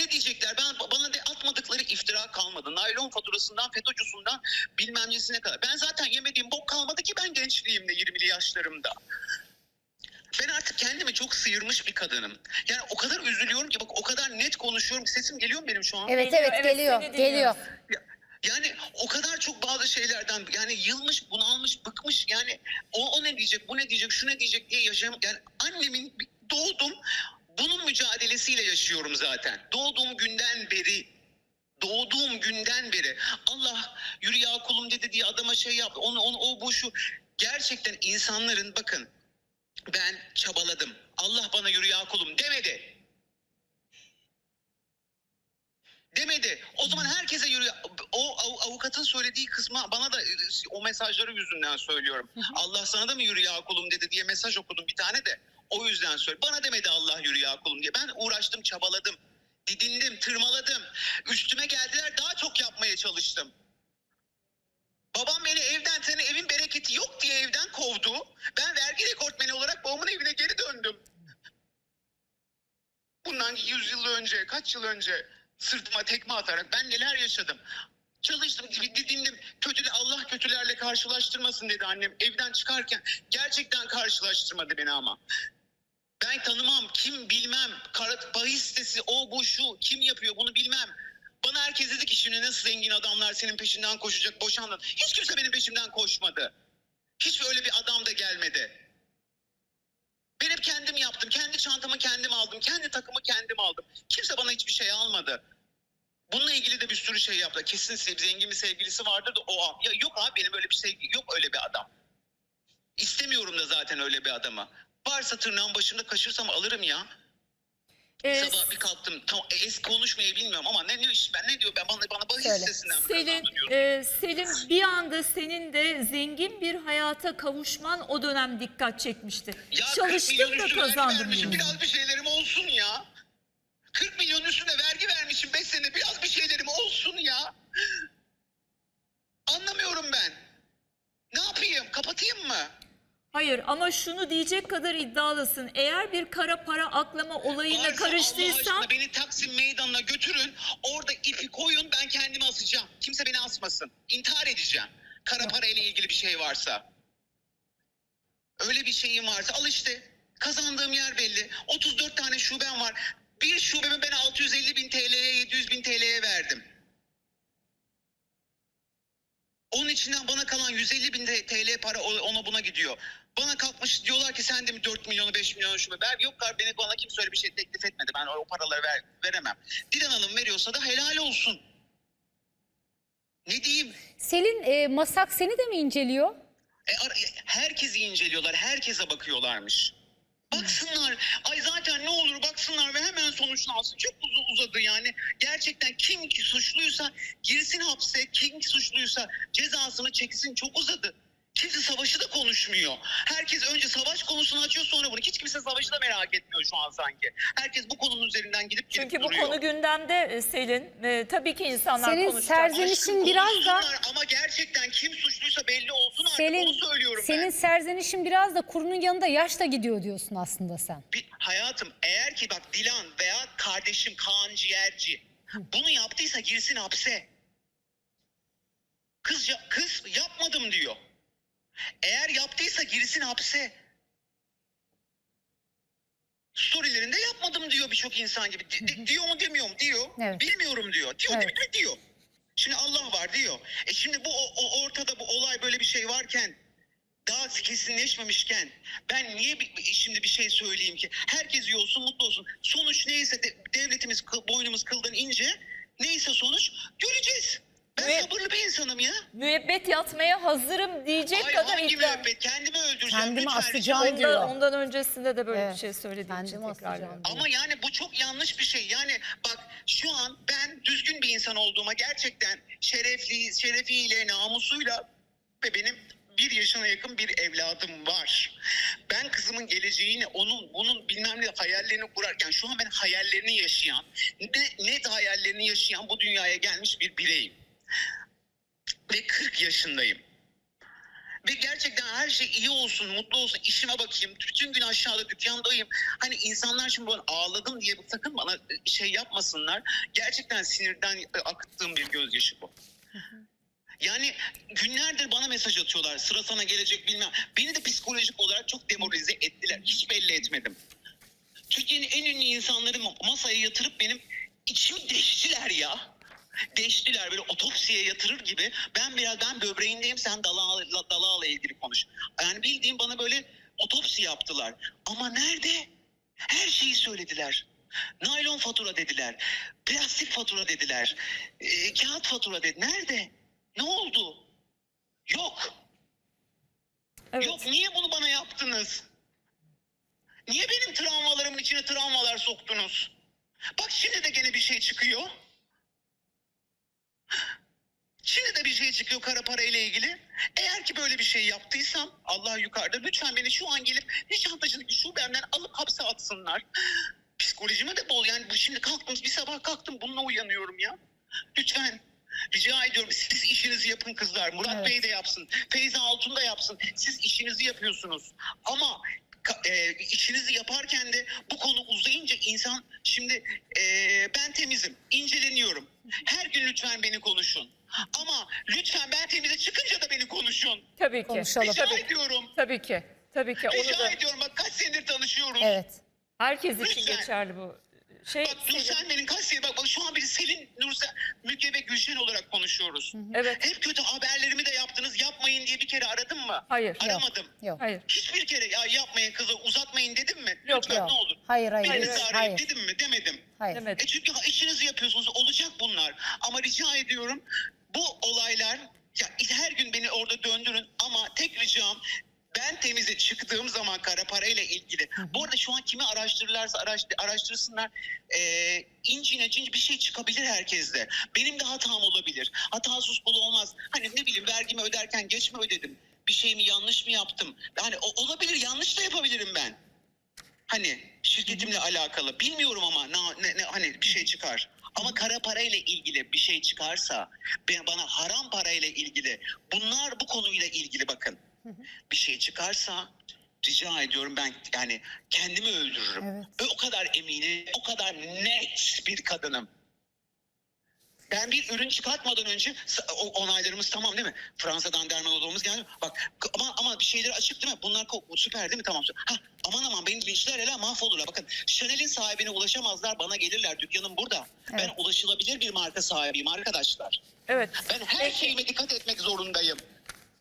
ne diyecekler? Ben bana de atmadıkları iftira kalmadı. Naylon faturasından, FETÖ'cüsünden bilmem nesine kadar. Ben zaten yemediğim bok kalmadı ki ben gençliğimde 20'li yaşlarımda. Ben artık kendimi çok sıyırmış bir kadınım. Yani o kadar üzülüyorum ki bak o kadar net konuşuyorum. ki Sesim geliyor mu benim şu an? Evet Geliyor, evet evet, geliyor. Geliyor. Ya- Yani o kadar çok bazı şeylerden yani yılmış, bunalmış, bıkmış yani o, o ne diyecek, bu ne diyecek, şu ne diyecek diye yaşayam. Yani annemin doğdum bunun mücadelesiyle yaşıyorum zaten. Doğduğum günden beri doğduğum günden beri Allah yürü ya kulum dedi diye adama şey yaptı. Onu, onu o bu şu. Gerçekten insanların bakın ben çabaladım. Allah bana yürü ya kulum demedi. demedi. O zaman herkese yürü. O av- avukatın söylediği kısma bana da e, o mesajları yüzünden söylüyorum. Allah sana da mı yürü ya kulum dedi diye mesaj okudum bir tane de. O yüzden söyle. Bana demedi Allah yürü ya kulum diye. Ben uğraştım, çabaladım. Didindim, tırmaladım. Üstüme geldiler daha çok yapmaya çalıştım. Babam beni evden senin evin bereketi yok diye evden kovdu. Ben vergi rekortmeni olarak babamın evine geri döndüm. Bundan 100 yıl önce, kaç yıl önce sırtıma tekme atarak ben neler yaşadım. Çalıştım, didindim. Kötü, Allah kötülerle karşılaştırmasın dedi annem. Evden çıkarken gerçekten karşılaştırmadı beni ama. Ben tanımam, kim bilmem. Kara, bahis sitesi, o bu şu, kim yapıyor bunu bilmem. Bana herkes dedi ki şimdi nasıl zengin adamlar senin peşinden koşacak, boşandın. Hiç kimse benim peşimden koşmadı. Hiç öyle bir adam da gelmedi. Ben hep kendim yaptım. Kendi çantamı kendim aldım. Kendi takımı kendim aldım. Kimse bana hiçbir şey almadı. Bununla ilgili de bir sürü şey yaptı. Kesin zengin bir sevgilisi vardır da o ya yok abi benim öyle bir sevgi yok öyle bir adam. İstemiyorum da zaten öyle bir adamı. Varsa tırnağın başımda kaşırsam alırım ya. Ee, Sabah bir kalktım. Tam es konuşmayı bilmiyorum ama ne ne iş ben ne diyor ben bana bana bahis Söyle. sitesinden mi Selin, e, Selim bir anda senin de zengin bir hayata kavuşman o dönem dikkat çekmişti. Ya 40 Çalıştın milyon da üstüne vergi kazandın vermişim, bunu. Biraz bir şeylerim olsun ya. 40 milyon üstüne vergi vermişim 5 sene. Biraz bir şeylerim olsun ya. Anlamıyorum ben. Ne yapayım? Kapatayım mı? Hayır ama şunu diyecek kadar iddialısın. Eğer bir kara para aklama olayına Varsa Allah karıştıysan aşkına beni Taksim Meydanı'na götürün. Orada ipi koyun ben kendimi asacağım. Kimse beni asmasın. İntihar edeceğim. Kara para ile ilgili bir şey varsa. Öyle bir şeyim varsa al işte. Kazandığım yer belli. 34 tane şubem var. Bir şubemi ben 650 bin TL'ye 700 bin TL'ye verdim. Onun içinden bana kalan 150 bin TL para ona buna gidiyor. Bana kalkmış diyorlar ki sen de mi 4 milyonu 5 milyonu şube. Ben yok abi beni bana kimse öyle bir şey teklif etmedi. Ben o paraları ver, veremem. Dilan Hanım veriyorsa da helal olsun. Ne diyeyim? Selin e, Masak seni de mi inceliyor? E, e, herkesi inceliyorlar, herkese bakıyorlarmış. Baksınlar, ay zaten ne olur baksınlar ve hemen sonuçunu alsın. Çok uz- uzadı yani. Gerçekten kim ki suçluysa girsin hapse, kim ki suçluysa cezasını çeksin. Çok uzadı. Kimse savaşı da konuşmuyor. Herkes önce savaş konusunu açıyor sonra bunu. Hiç kimse savaşı da merak etmiyor şu an sanki. Herkes bu konunun üzerinden gidip gidip çünkü bu duruyor. konu gündemde e, Selin. E, tabii ki insanlar Senin konuşacak. serzenişin Aşkım biraz da konuşsunlar Ama gerçekten kim suçluysa belli olsun artık onu söylüyorum ben. senin serzenişin biraz da kurunun yanında yaş da gidiyor diyorsun aslında sen. Bir, hayatım eğer ki bak Dilan veya kardeşim Kaan Ciğerci bunu yaptıysa girsin hapse. Kız, ya- kız yapmadım diyor. Eğer yaptıysa girsin hapse. Storylerinde yapmadım diyor birçok insan gibi. Di- di- diyor mu demiyor mu? Diyor. Evet. Bilmiyorum diyor. Diyor Evet. mi? Diyor. Şimdi Allah var diyor. E şimdi bu o- o ortada bu olay böyle bir şey varken daha kesinleşmemişken ben niye bir, şimdi bir şey söyleyeyim ki? Herkes iyi olsun, mutlu olsun. Sonuç neyse de, devletimiz boynumuz kıldan ince. Neyse sonuç göreceğiz. Ya. Müebbet yatmaya hazırım diyecek Ay kadar hangi iddia. müebbet? Kendimi öldüreceğim. Kendimi lütfen. asacağım Ondan, diyor. ondan öncesinde de böyle Evet, bir şey söylediği için kendimi tekrarlıyorum. asacağım diyor. Ama yani bu çok yanlış bir şey. Yani bak şu an ben düzgün bir insan olduğuma gerçekten şerefli, şerefiyle, namusuyla ve benim bir yaşına yakın bir evladım var. Ben kızımın geleceğini, onun, bunun bilmem ne hayallerini kurarken şu an ben hayallerini yaşayan, ne, net hayallerini yaşayan bu dünyaya gelmiş bir bireyim. Ve 40 yaşındayım. Ve gerçekten her şey iyi olsun, mutlu olsun, işime bakayım. Bütün gün aşağıda dükkandayım. Hani insanlar şimdi bana ağladım diye sakın bana şey yapmasınlar. Gerçekten sinirden akıttığım bir gözyaşı bu. Yani günlerdir bana mesaj atıyorlar. Sıra sana gelecek bilmem. Beni de psikolojik olarak çok demoralize ettiler. Hiç belli etmedim. Türkiye'nin en ünlü insanları masaya yatırıp benim içimi deştiler ya. Deştiler böyle otopsiye yatırır gibi. Ben biraz ben böbreğindeyim sen dalağla, dalağla ilgili konuş. Yani bildiğim bana böyle otopsi yaptılar. Ama nerede? Her şeyi söylediler. Naylon fatura dediler. Plastik fatura dediler. e, kağıt fatura dedi. Nerede? Ne oldu? Yok. Evet. Yok niye bunu bana yaptınız? Niye benim travmalarımın içine travmalar soktunuz? Bak şimdi de gene bir şey çıkıyor. Şimdi de bir şey çıkıyor kara para ile ilgili. Eğer ki böyle bir şey yaptıysam Allah yukarıda lütfen beni şu an gelip Nişantaşı'ndaki şubemden alıp hapse atsınlar. Psikolojime de bol yani bu şimdi kalktım bir sabah kalktım bununla uyanıyorum ya. Lütfen rica ediyorum siz işinizi yapın kızlar. Murat Evet. Bey de yapsın. Feyza Altun da yapsın. Siz işinizi yapıyorsunuz. Ama e, işinizi yaparken de bu konu uzayınca insan şimdi e, ben temizim, inceleniyorum. Her gün lütfen beni konuşun. Ama lütfen ben temize çıkınca da beni konuşun. Tabii ki. Konuşalım. Rica Tabii, ediyorum. tabii ki. Tabii ki. Onu Rica da ediyorum. Bak kaç senedir tanışıyoruz. Evet. herkes için Lütfen. geçerli bu. Şey, Bak benim kaç senedir bak, bak şu an biz Selin, Nursen, Müge ve Gülşen olarak konuşuyoruz. evet. Hep kötü haberlerimi de yaptınız yapmayın diye bir kere aradım mı? Hayır. Aramadım. Yok. Hayır. Hiçbir kere ya yapmayın kızı uzatmayın dedim mi? Yok, Lütfen yok. ne olur. Hayır hayır. Birinizi hayır. arayın Hayır. dedim mi? Demedim. hayır. Demedim. E çünkü işinizi yapıyorsunuz olacak bunlar. Ama rica ediyorum bu olaylar ya her gün beni orada döndürün ama tek ricam ben temize çıktığım zaman kara parayla ilgili. Bu arada şu an kimi araştırırlarsa araştır, araştırsınlar. E, incine cinci bir şey çıkabilir herkeste. Benim de hatam olabilir. Hatasız kulu olmaz. Hani ne bileyim vergimi öderken geç mi ödedim? Bir şey mi yanlış mı yaptım? Yani o- olabilir yanlış da yapabilirim ben. Hani şirketimle alakalı bilmiyorum ama ne, ne, ne- hani bir şey çıkar. Ama kara parayla ilgili bir şey çıkarsa bana haram parayla ilgili bunlar bu konuyla ilgili bakın çıkarsa rica ediyorum ben yani kendimi öldürürüm. Evet. Ve o kadar eminim, o kadar net bir kadınım. Ben bir ürün çıkartmadan önce onaylarımız tamam değil mi? Fransa'dan dermatologumuz geldi. Bak ama ama bir şeyleri açık değil mi? Bunlar süper değil mi? Tamam. Ha, aman aman beni linçler hele mahvolurlar. Bakın Chanel'in sahibine ulaşamazlar bana gelirler. Dükkanım burada. Ben Evet. ulaşılabilir bir marka sahibiyim arkadaşlar. Evet. Ben her şeyime dikkat etmek zorundayım.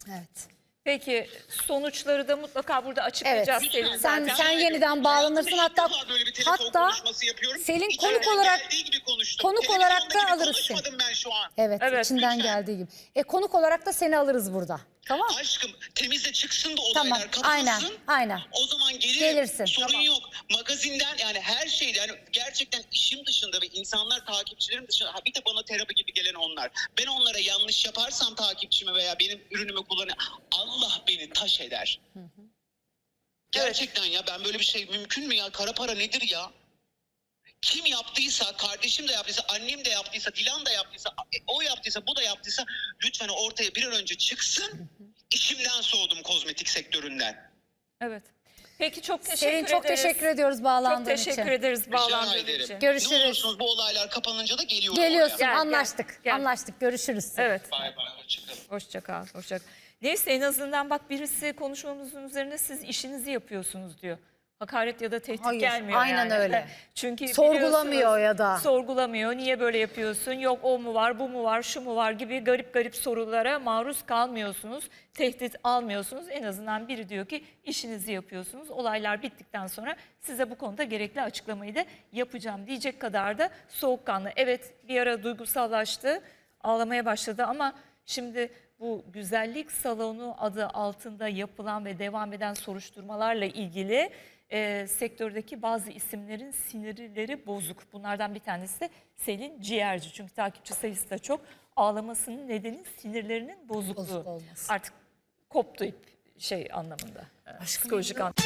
Evet. Peki sonuçları da mutlaka burada açıklayacağız Evet. Selin Sen- zaten. sen yeniden bağlanırsın. Hatta- ilk defa böyle bir telefon hatta konuşması yapıyorum. Selin konuk olarak- geldiği gibi konuştum. konuk olarak da gibi alırız seni. Konuşmadım ben şu an. Evet, Evet, içinden lütfen. geldiği gibi. E konuk olarak da seni alırız burada. Tamam? Aşkım temize çıksın da Tamam. olaylar kapansın. Aynen. Aynen. O zaman gelirim. Gelirsin. Sorun Tamam. yok. Magazinden yani her şeyde yani gerçekten işim dışında ve insanlar takipçilerim dışında ha bir de bana terapi gibi gelen onlar. Ben onlara yanlış yaparsam takipçime veya benim ürünümü kullanır Allah beni taş eder. Gerçekten ya ben böyle bir şey mümkün mü ya? Kara para nedir ya? Kim yaptıysa, kardeşim de yaptıysa, annem de yaptıysa, Dilan da yaptıysa, o yaptıysa, bu da yaptıysa lütfen ortaya bir an önce çıksın. İşimden soğudum kozmetik sektöründen. Evet. Peki çok teşekkür Selin çok ederiz. teşekkür ediyoruz Çok bağlandığın teşekkür için. ederiz Rica bağlandığın ederim. için. Görüşürüz. Ne olursunuz bu olaylar kapanınca da geliyorum Geliyorsun. Gel, gel, anlaştık. gel. Anlaştık. Görüşürüz. Evet. Bay bay, hoşçakalın. Hoşça kal, hoşça kal. Neyse en azından bak birisi konuşmamızın üzerine siz işinizi yapıyorsunuz diyor. Hakaret ya da tehdit Hayır, gelmiyor aynen yani. öyle. Çünkü Sorgulamıyor ya da. Sorgulamıyor. Niye böyle yapıyorsun? Yok o mu var, bu mu var, şu mu var gibi garip garip sorulara maruz kalmıyorsunuz. Tehdit almıyorsunuz. En azından biri diyor ki işinizi yapıyorsunuz. Olaylar bittikten sonra size bu konuda gerekli açıklamayı da yapacağım diyecek kadar da soğukkanlı. Evet bir ara duygusallaştı, ağlamaya başladı ama şimdi bu güzellik salonu adı altında yapılan ve devam eden soruşturmalarla ilgili e, sektördeki bazı isimlerin sinirleri bozuk. Bunlardan bir tanesi de Selin Ciğerci. Çünkü takipçi sayısı da çok. Ağlamasının nedeni sinirlerinin bozukluğu. Bozuk olması. Artık koptu ip şey anlamında. e, Psikolojik anlamda.